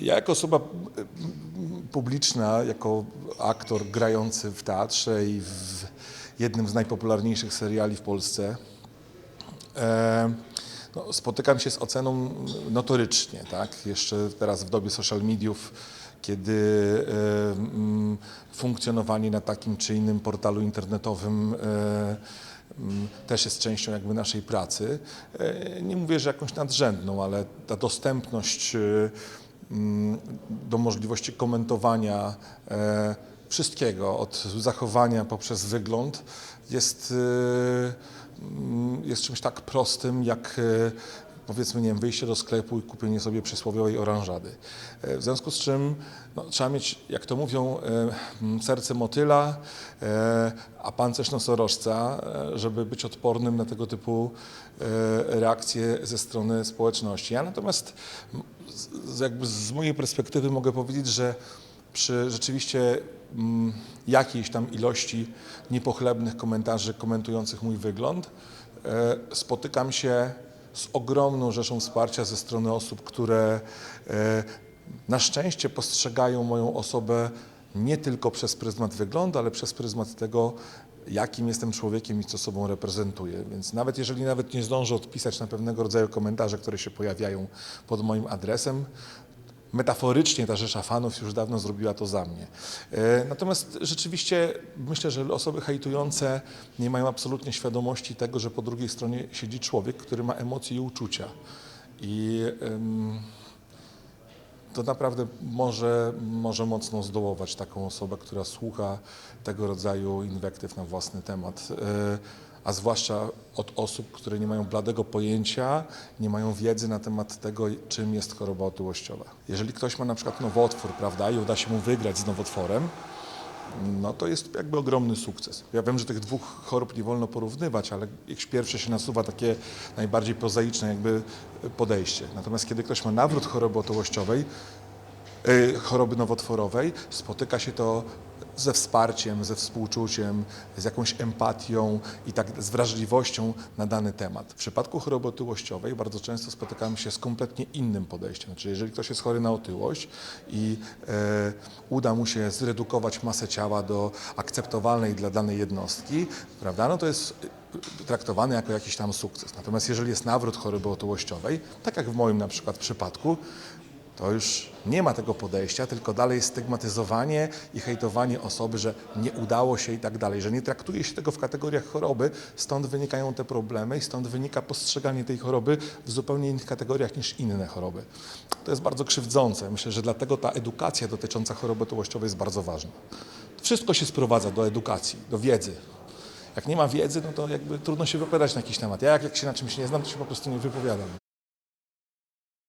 Ja jako osoba publiczna, jako aktor grający w teatrze i w jednym z najpopularniejszych seriali w Polsce, e, no, spotykam się z oceną notorycznie, tak? Jeszcze teraz w dobie social mediów, kiedy e, funkcjonowanie na takim czy innym portalu internetowym e, też jest częścią jakby naszej pracy. Nie mówię, że jakąś nadrzędną, ale ta dostępność do możliwości komentowania e, wszystkiego, od zachowania poprzez wygląd, jest, e, mm, jest czymś tak prostym, jak e, powiedzmy, nie wiem, wyjście do sklepu i kupienie sobie przysłowiowej oranżady. W związku z czym no, trzeba mieć, jak to mówią, e, m, serce motyla, a pancerz nosorożca, żeby być odpornym na tego typu reakcje ze strony społeczności. Ja natomiast z, jakby z mojej perspektywy mogę powiedzieć, że przy rzeczywiście mm, jakiejś tam ilości niepochlebnych komentarzy komentujących mój wygląd, e, spotykam się z ogromną rzeszą wsparcia ze strony osób, które e, na szczęście postrzegają moją osobę nie tylko przez pryzmat wyglądu, ale przez pryzmat tego, jakim jestem człowiekiem i co sobą reprezentuję. Więc nawet jeżeli nawet nie zdążę odpisać na pewnego rodzaju komentarze, które się pojawiają pod moim adresem, metaforycznie ta rzesza fanów już dawno zrobiła to za mnie. E, Natomiast rzeczywiście myślę, że osoby hejtujące nie mają absolutnie świadomości tego, że po drugiej stronie siedzi człowiek, który ma emocje i uczucia. I to naprawdę może, może mocno zdołować taką osobę, która słucha tego rodzaju inwektyw na własny temat. E, A zwłaszcza od osób, które nie mają bladego pojęcia, nie mają wiedzy na temat tego, czym jest choroba otyłościowa. Jeżeli ktoś ma na przykład nowotwór, prawda, i uda się mu wygrać z nowotworem, no to jest jakby ogromny sukces. Ja wiem, że tych dwóch chorób nie wolno porównywać, ale jak pierwsze się nasuwa takie najbardziej prozaiczne jakby podejście. Natomiast kiedy ktoś ma nawrót choroby otyłościowej, y, choroby nowotworowej, spotyka się to ze wsparciem, ze współczuciem, z jakąś empatią i tak z wrażliwością na dany temat. W przypadku choroby otyłościowej bardzo często spotykamy się z kompletnie innym podejściem. Znaczy, jeżeli ktoś jest chory na otyłość i e, uda mu się zredukować masę ciała do akceptowalnej dla danej jednostki, prawda, no to jest y, traktowany jako jakiś tam sukces. Natomiast jeżeli jest nawrót choroby otyłościowej, tak jak w moim na przykład przypadku, to już nie ma tego podejścia, tylko dalej stygmatyzowanie i hejtowanie osoby, że nie udało się i tak dalej, że nie traktuje się tego w kategoriach choroby, stąd wynikają te problemy i stąd wynika postrzeganie tej choroby w zupełnie innych kategoriach niż inne choroby. To jest bardzo krzywdzące. Myślę, że dlatego ta edukacja dotycząca choroby otyłościowej jest bardzo ważna. Wszystko się sprowadza do edukacji, do wiedzy. Jak nie ma wiedzy, no to jakby trudno się wypowiadać na jakiś temat. Ja jak, jak się na czymś nie znam, to się po prostu nie wypowiadam.